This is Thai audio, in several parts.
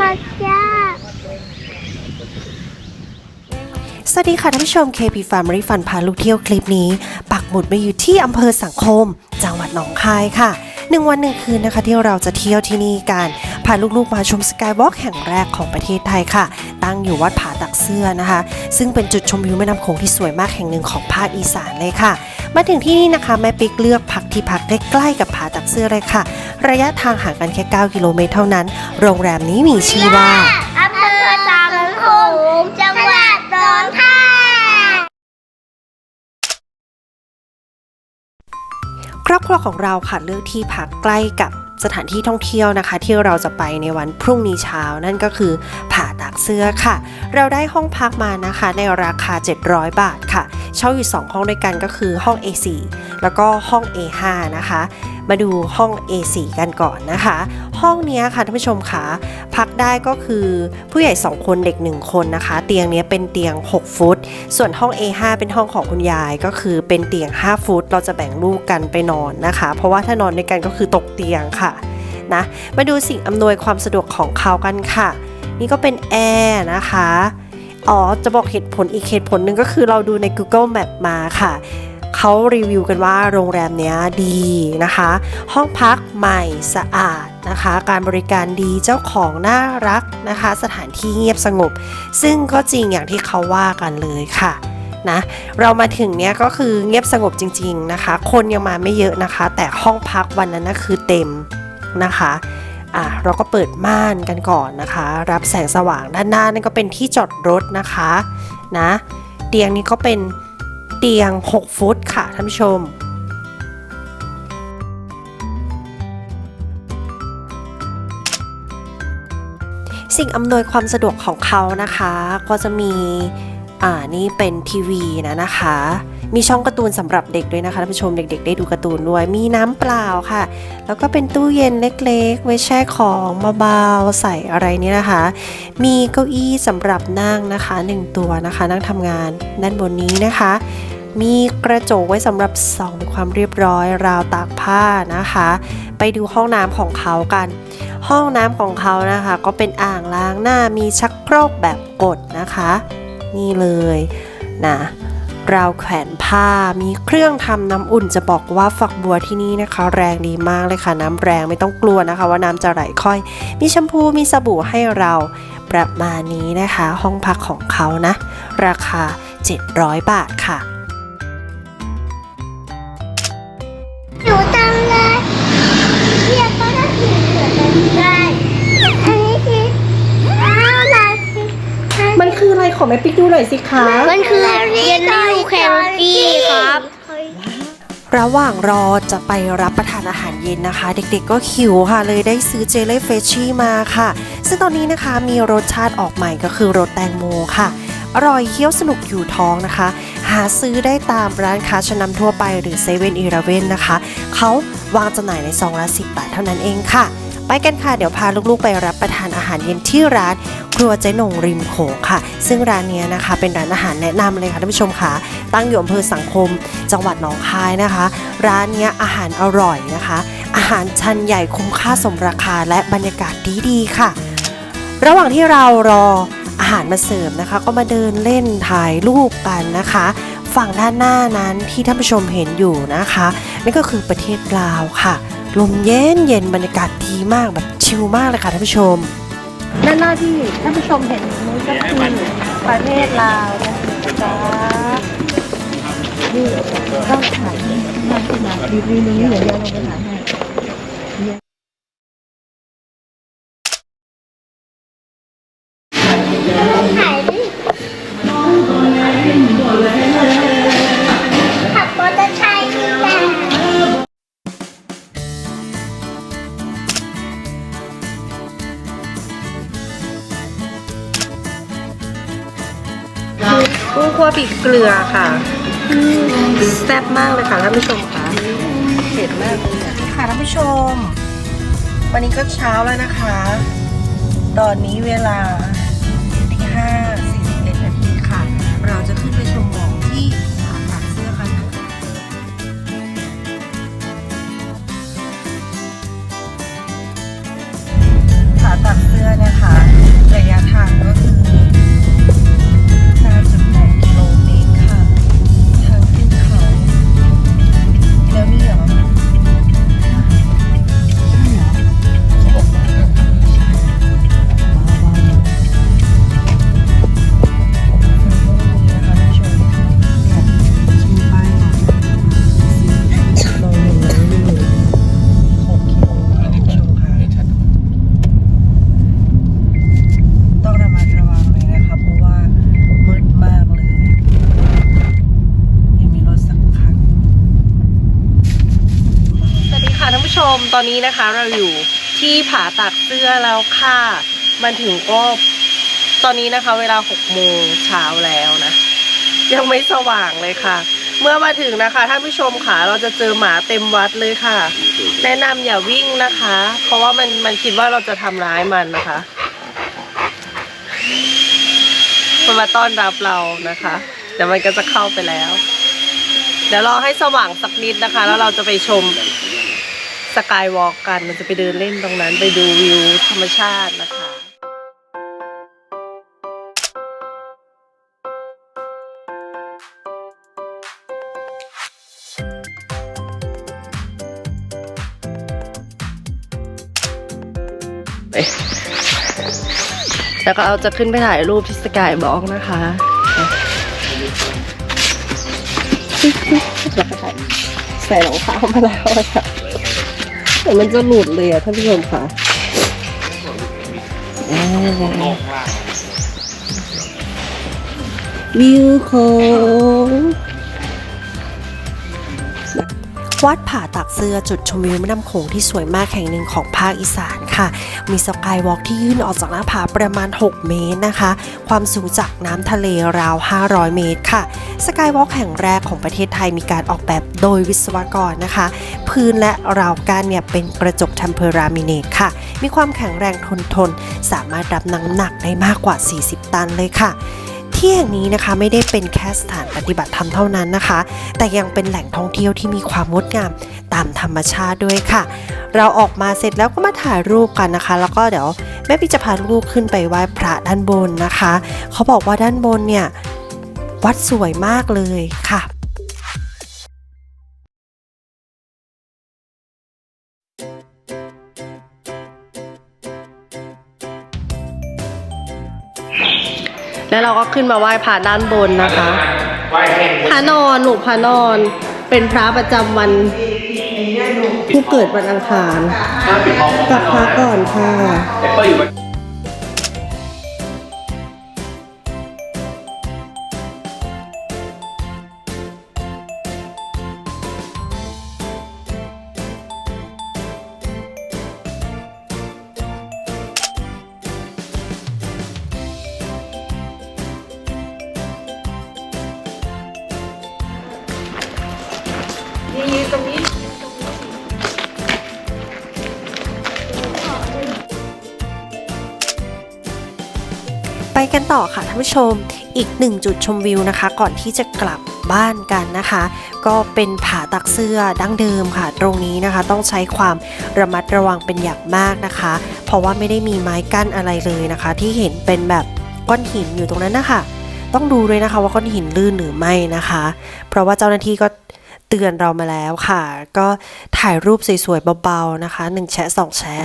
มาจ้าสวัสดีค่ะท่านผู้ชม KP Family Fun พาลูกเที่ยวคลิปนี้ ปักหมุดมาอยู่ที่อำเภอสังคม จังหวัดหนองคายค่ะหนึ่งวันหนึ่งคืนนะคะที่เราจะเที่ยวที่นี่กันพาลูกๆมาชมสกายวอล์กแห่งแรกของประเทศไทยค่ะ ตั้งอยู่วัดผาตักเสื้อนะคะ ซึ่งเป็นจุดชมวิวแม่น้ำโขงที่สวยมากแห่งหนึ่งของภาคอีสานเลยค่ะ มาถึงที่นี่นะคะแม่ปิ๊กเลือกพักที่พักใกล้ๆกับผาตักเสื้อเลยค่ะ ระยะทางห่างกันแค่ 9 กิโลเมตรเท่านั้น โรงแรมนี้มีชื่อว่าอำเภอสังคมจังหวัดหนองคายครอบครัวของเราค่ะเลือกที่พักใกล้กับ สถานที่ท่องเที่ยวนะคะ ที่เราจะไปในวันพรุ่งนี้เช้านั่นก็คือผาตากเสื้อค่ะ เราได้ห้องพักมานะคะ ในราคา 700 บาทค่ะ เช่าอยู่ 2 ห้องด้วยกันก็คือห้อง A4 แล้วก็ห้อง A5 นะคะมาดูห้อง A4 กันก่อนนะคะ ห้องนี้ค่ะท่านผู้ชมคะพักได้ก็คือผู้ใหญ่ 2 คนเด็ก 1 คนนะคะ เตียงนี้เป็นเตียง 6 ฟุต ส่วนห้อง A5 เป็นห้องของคุณยายก็คือเป็นเตียง 5 ฟุต เราจะแบ่งลูกกันไปนอนนะคะ เพราะว่าถ้านอนด้วยกันก็คือตกเตียงค่ะนะมาดูสิ่งอำนวยความสะดวกของเขากันค่ะ นี่ก็เป็นแอร์นะคะอ๋อจะบอกเหตุผลอีกเหตุผลหนึ่งก็คือเราดูใน Google Map มาค่ะ เขารีวิวกันว่าโรงแรมเนี้ยดีนะคะ ห้องพักใหม่สะอาดนะคะ การบริการดีเจ้าของน่ารักนะคะ สถานที่เงียบสงบ ซึ่งก็จริงอย่างที่เขาว่ากันเลยค่ะนะเรามาถึงเนี้ยก็คือเงียบสงบจริง ๆนะคะ คนยังมาไม่เยอะนะคะ แต่ห้องพักวันนั้นนะคือเต็มนะคะอะเราก็เปิดม่านกันก่อนนะคะ รับแสงสว่างด้านหน้านั่นก็เป็นที่จอดรถนะคะนะเตียงนี้ก็เป็น เตียง 6 ฟุตค่ะท่านผู้ชม สิ่งอำนวยความสะดวกของเขานะคะ ก็จะมี อ่า นี่เป็นทีวีนะนะคะ มีช่องการ์ตูนสำหรับเด็กด้วยนะคะท่านผู้ชมเด็ก ๆ ได้ดูการ์ตูนด้วยมีน้ำเปล่าค่ะ แล้วก็เป็นตู้เย็นเล็ก ๆ ไว้แช่ของเบาๆใส่อะไรนี่นะคะ มีเก้าอี้สำหรับนั่งนะคะหนึ่งตัวนะคะ นั่งทำงานด้านบนนี้นะคะ มีกระจกไว้สำหรับส่องความเรียบร้อยราวตากผ้านะคะ ไปดูห้องน้ำของเขากันห้องน้ำของเขานะคะ ก็เป็นอ่างล้างหน้ามีชักโครกแบบกดนะคะ นี่เลยนะ ราวแขวนผ้า มีเครื่องทำน้ำอุ่นจะบอกว่าฝักบัวที่นี่นะคะ แรงดีมากเลยค่ะ น้ำแรงไม่ต้องกลัวนะคะ ว่าน้ำจะไหลค่อย มีแชมพูมีสบู่ให้เราประมาณนี้นะคะ ห้องพักของเขานะ ราคา 700 บาทค่ะ คืออะไรขอแม่ปิ๊กดูหน่อยสิคะ มันคือเยลลี่แคนดี้ครับ ระหว่างรอจะไปรับประทานอาหารเย็นนะคะ เด็กๆก็หิวค่ะ เลยได้ซื้อเจลลี่เฟชชี่มาค่ะ ซึ่งตอนนี้นะคะมีรสชาติออกใหม่ก็คือรสแตงโมค่ะ อร่อยเคี้ยวสนุกอยู่ท้องนะคะ หาซื้อได้ตามร้านค้าชั้นนำทั่วไปหรือเซเว่นอีเลเวนนะคะ เขาวางจำหน่ายในซองละ10บาทเท่านั้นเองค่ะ ไปกันค่ะ เดี๋ยวพาลูกๆไปรับประทานอาหารเย็นที่ร้านค รัวเจ๊หนงริมโขงค่ะ ซึ่งร้านนี้นะคะ เป็นร้านอาหารแนะนำเลยค่ะท่านผู้ชมค่ะ ตั้งอยู่อำเภอสังคม จังหวัดหนองคายนะคะ ร้านนี้อาหารอร่อยนะคะ อาหารชั้นใหญ่คุ้มค่าสมราคาและบรรยากาศดีๆค่ะ ระหว่างที่เรารออาหารมาเสิร์ฟนะคะ ก็มาเดินเล่นถ่ายรูปกันนะคะฝั่งด้านหน้านั้นที่ท่านผู้ชมเห็นอยู่นะคะนั่นก็คือประเทศลาวค่ะ ลมเย็นเย็นบรรยากาศดีมากแบบชิลมากเลยค่ะท่านผู้ชม ด้านหน้าที่ท่านผู้ชมเห็นนี้ก็คือประเทศลาวนะจ๊ะนี่ต้องถ่ายมาขึ้นมารีวิวนี้เดี๋ยวเราลงไปถ่าย คั่วพริกเกลือค่ะแซ่บมากเลยค่ะท่านผู้ชมค่ะเผ็ดมากเลยค่ะท่านผู้ชม วันนี้ก็เช้าแล้วนะคะ ตอนนี้เวลาตีห้าสี่สิบเอ็ดนาทีค่ะ เราจะขึ้นไปชมหมอกที่ผาตากเสื้อกันนะคะผาตากเสื้อเนี่ยค่ะตอนนี้นะคะเราอยู่ที่ผาตักเสื้อแล้วค่ะ มันถึงก็ตอนนี้นะคะ เวลาหกโมงเช้าแล้วนะ ยังไม่สว่างเลยค่ะ เมื่อมาถึงนะคะท่านผู้ชมค่ะเราจะเจอหมาเต็มวัดเลยค่ะ แนะนำอย่าวิ่งนะคะ เพราะว่ามันมันคิดว่าเราจะทำร้ายมันนะคะมันมาต้อนรับเรานะคะเดี๋ยวมันก็จะเข้าไปแล้ว เดี๋ยวรอให้สว่างสักนิดนะคะ แล้วเราจะไปชม สกายวอล์กกันเราจะไปเดินเล่นตรงนั้นไปดูวิวธรรมชาตินะคะ แล้วก็เอาจะขึ้นไปถ่ายรูปที่สกายบล็อกนะคะแล้วก็ใส่รองเท้ามาแล้วค่ะ แต่มันจะหลุดเลยอะท่านผู้ชมค่ะวิวของ วัดผาตักเสื้อจุดชมวิวแม่น้ำโขงที่สวยมากแห่งหนึ่งของภาคอีสานค่ะ มีสกายวอล์กที่ยื่นออกจากหน้าผาประมาณ 6 เมตรนะคะ ความสูงจากน้ำทะเลราว 500 เมตรค่ะสกายวอล์กแห่งแรกของประเทศไทยมีการออกแบบโดยวิศวกรนะคะ พื้นและราวกั้นเนี่ยเป็นกระจกเทมเพอรามิเนตค่ะ มีความแข็งแรงทนทน สามารถรับน้ำหนักได้มากกว่า 40 ตันเลยค่ะ ที่แห่งนี้นะคะไม่ได้เป็นแค่สถานปฏิบัติธรรมเท่านั้นนะคะ แต่ยังเป็นแหล่งท่องเที่ยวที่มีความงดงามตามธรรมชาติด้วยค่ะ เราออกมาเสร็จแล้วก็มาถ่ายรูปกันนะคะ แล้วก็เดี๋ยวแม่พี่จะพาลูกขึ้นไปไหว้พระด้านบนนะคะ เขาบอกว่าด้านบนเนี่ยวัดสวยมากเลยค่ะ แล้วเราก็ขึ้นมาไหว้พระด้านบนนะคะพระนอนหลวงพระนอน เป็นพระประจำวันผู้เกิดวันอังคารกับพระก่อนค่ะ ไปกันต่อค่ะท่านผู้ชมอีกหนึ่งจุดชมวิวนะคะ ก่อนที่จะกลับบ้านกันนะคะ ก็เป็นผาตักเสื้อดั้งเดิมค่ะ ตรงนี้นะคะ ต้องใช้ความระมัดระวังเป็นอย่างมากนะคะ เพราะว่าไม่ได้มีไม้กั้นอะไรเลยนะคะ ที่เห็นเป็นแบบก้อนหินอยู่ตรงนั้นนะคะต้องดูด้วยนะคะว่าก้อนหินลื่นหรือไม่นะคะ เพราะว่าเจ้าหน้าที่ก็เตือนเรามาแล้วค่ะ ก็ถ่ายรูปสวยๆเบาๆนะคะ1แชะ2แชะ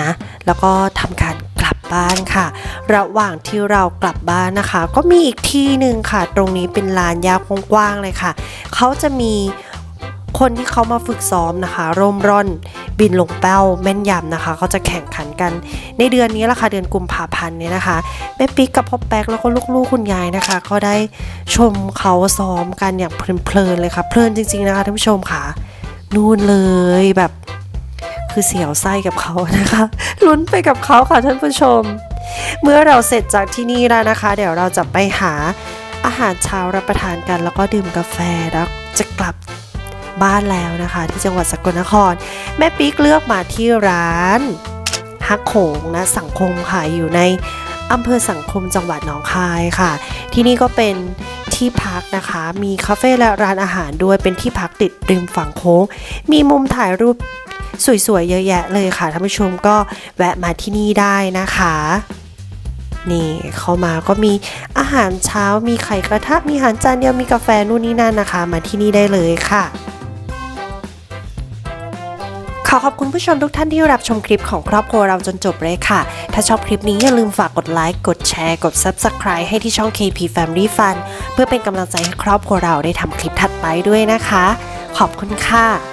นะแล้วก็ทำการกลับ บ้านค่ะ ระหว่างที่เรากลับบ้านนะคะ ก็มีอีกที่หนึ่งค่ะ ตรงนี้เป็นลานหญ้ากว้างๆเลยค่ะ เขาจะมีคนที่เขามาฝึกซ้อมนะคะ ร่มร่อน บินลงเป้าแม่นยำนะคะ เขาจะแข่งขันกันในเดือนนี้ละค่ะเดือนกุมภาพันธ์เนี่ยนะคะแม่ปิ๊กกับพ่อแป๊กแล้วก็ลูกๆคุณยายนะคะ ก็ได้ชมเขาซ้อมกันอย่างเพลินๆเลยค่ะเพลินจริงๆนะคะท่านผู้ชมค่ะนู่นเลยแบบ คือเสียวไส้กับเขานะคะลุ้นไปกับเขาค่ะท่านผู้ชม เมื่อเราเสร็จจากที่นี่แล้วนะคะ เดี๋ยวเราจะไปหาอาหารเช้ารับประทานกัน แล้วก็ดื่มกาแฟแล้วจะกลับบ้านแล้วนะคะ ที่จังหวัดสกลนคร แม่ปิ๊กเลือกมาที่ร้านฮักโขงนะสังคมค่ะอยู่ในอำเภอสังคมจังหวัดหนองคายค่ะ ที่นี่ก็เป็นที่พักนะคะ มีคาเฟ่และร้านอาหารด้วยเป็นที่พักติดริมฝั่งโค้ง มีมุมถ่ายรูป สวยๆเยอะแยะเลยค่ะท่านผู้ชมก็แวะมาที่นี่ได้นะคะ นี่เข้ามาก็มีอาหารเช้ามีไข่กระทะมีอาหารจานเดียวมีกาแฟนู่นนี่นั่นนะคะ มาที่นี่ได้เลยค่ะขอขอบคุณผู้ชมทุกท่านที่รับชมคลิปของครอบครัวเราจนจบเลยค่ะ ถ้าชอบคลิปนี้อย่าลืมฝากกดไลค์ กดแชร์ กด Subscribe ให้ที่ช่อง KP Family Fun เพื่อเป็นกำลังใจให้ครอบครัวเราได้ทำคลิปถัดไปด้วยนะคะ ขอบคุณค่ะ